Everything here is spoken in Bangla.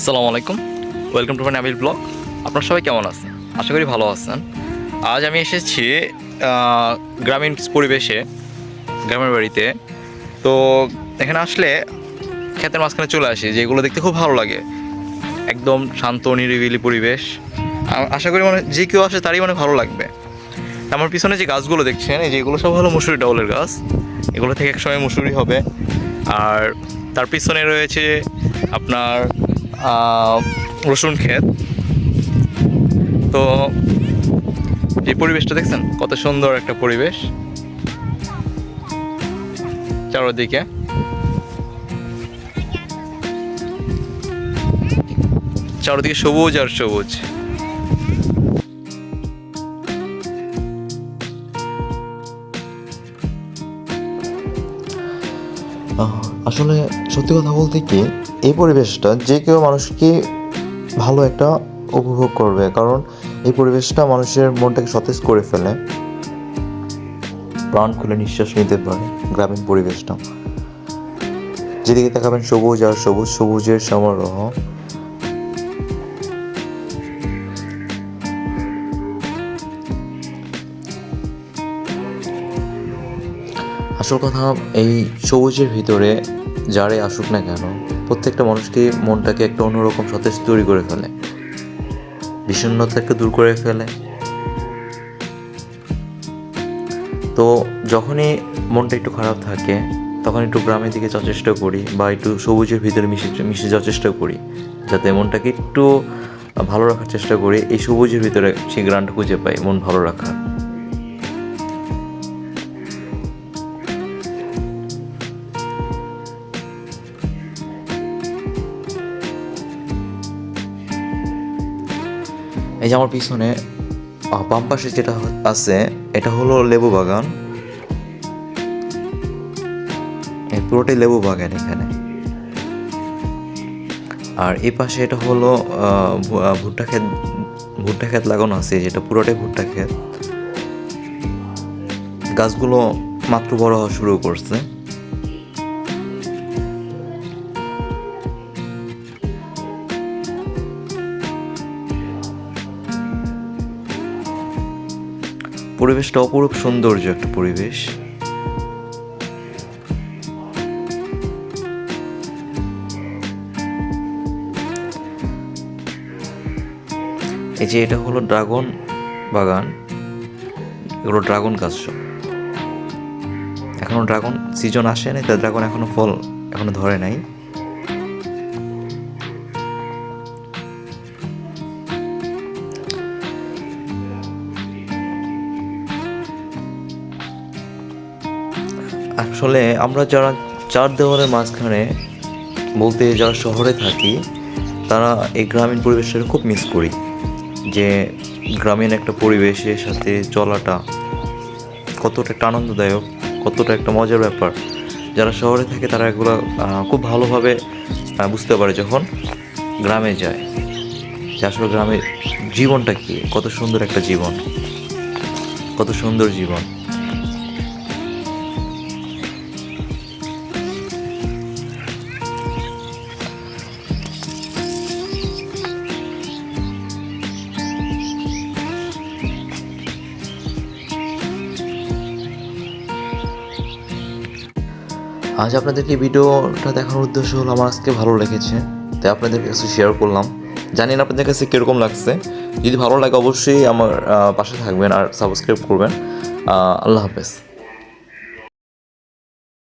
আসসালামু আলাইকুম। Welcome to my Nabil blog আপনারা সবাই কেমন আছেন? আশা করি ভালো আছেন। আজ আমি এসেছি গ্রামীণ পরিবেশে, গ্রামের বাড়িতে। তো এখানে আসলে ক্ষেতের মাঝখানে চলে আসি, যেগুলো দেখতে খুব ভালো লাগে। একদম শান্ত, নিরিবিলি পরিবেশ। আশা করি মানে যে কেউ আসে তারই মানে ভালো লাগবে। আমার পিছনে যে গাছগুলো দেখছেন, এই যেগুলো সব হলো মুসুরি ডাউলের গাছ। এগুলো থেকে একসময় মুসুরি হবে। আর তার পিছনে রয়েছে আপনার রসুন ক্ষেত। তো এই পরিবেশটা দেখছেন? কত সুন্দর একটা পরিবেশ। চারোদিকে। চারোদিকে সবুজ আর সবুজ। আসলে সত্যি কথা বলতে কি, এই পরিবেশটা যে কেউ মানুষকে ভালো একটা উপভোগ করবে, কারণ এই পরিবেশটা মানুষের মনটাকে সতেজ করে ফেলে, প্রাণ খুলে নিঃশ্বাস নিতে পারে গ্রামীণ পরিবেশটা। যেদিকে দেখাবেন সবুজ আর সবুজ, সবুজের সমারোহ আসল কথা, এই সবুজের ভিতরে যারে আসুক না কেন, প্রত্যেকটা মানুষকে মনটাকে একটা অন্যরকম সতেজ তৈরি করে ফেলে। বিষণ্ণতাকে দূর করে ফেলে। তো যখনই মনটা একটু খারাপ থাকে, তখন একটু গ্রামের দিকে যাওয়ার চেষ্টা করি বা একটু সবুজের ভিতরে মিশে মিশে যাওয়ার চেষ্টা করি, যাতে মনটাকে একটু ভালো রাখার চেষ্টা করি। এই সবুজের ভিতরে সেই গ্রানটা খুঁজে পাই, মন ভালো রাখার। এই যে আমার পিছনে বাম পাশে যেটা আছে, এটা হলো লেবু বাগান। পুরোটাই লেবু বাগান এখানে। আর এই পাশে এটা হলো ভুট্টা ক্ষেত ভুট্টা ক্ষেত লাগানো আছে যেটা পুরোটাই ভুট্টা ক্ষেত। গাছগুলো মাত্র বড় হওয়া শুরু করছে। পরিবেশটা অপরূপ সৌন্দর্য একটা পরিবেশ। এই যে এটা হলো ড্রাগন বাগান, এগুলো ড্রাগন গাছ সব। এখনও ড্রাগন সিজন আসে নাই তা ড্রাগন এখনও ফল এখনও ধরে নাই। আসলে আমরা যারা চার দেওয়ালের মাঝখানে বলতে যারা শহরে থাকি, তারা এই গ্রামীণ পরিবেশটা খুব মিস করি। যে গ্রামীণ একটা পরিবেশের সাথে চলাটা কতটা একটা আনন্দদায়ক, কতটা একটা মজার ব্যাপার। যারা শহরে থাকে, তারা এগুলো খুব ভালোভাবে বুঝতে পারে যখন গ্রামে যায় যে আসলে গ্রামের জীবনটা কী, কত সুন্দর একটা জীবন, কত সুন্দর জীবন। আজ আপনাদেরকে ভিডিওটা দেখানোর উদ্দেশ্য হলো আমার আজকে ভালো লেগেছে, তাই আপনাদের কাছে শেয়ার করলাম। জানি না আপনাদের কাছে কীরকম লাগছে। যদি ভালো লাগে অবশ্যই আমার পাশে থাকবেন আর সাবস্ক্রাইব করবেন। আল্লাহ হাফেজ।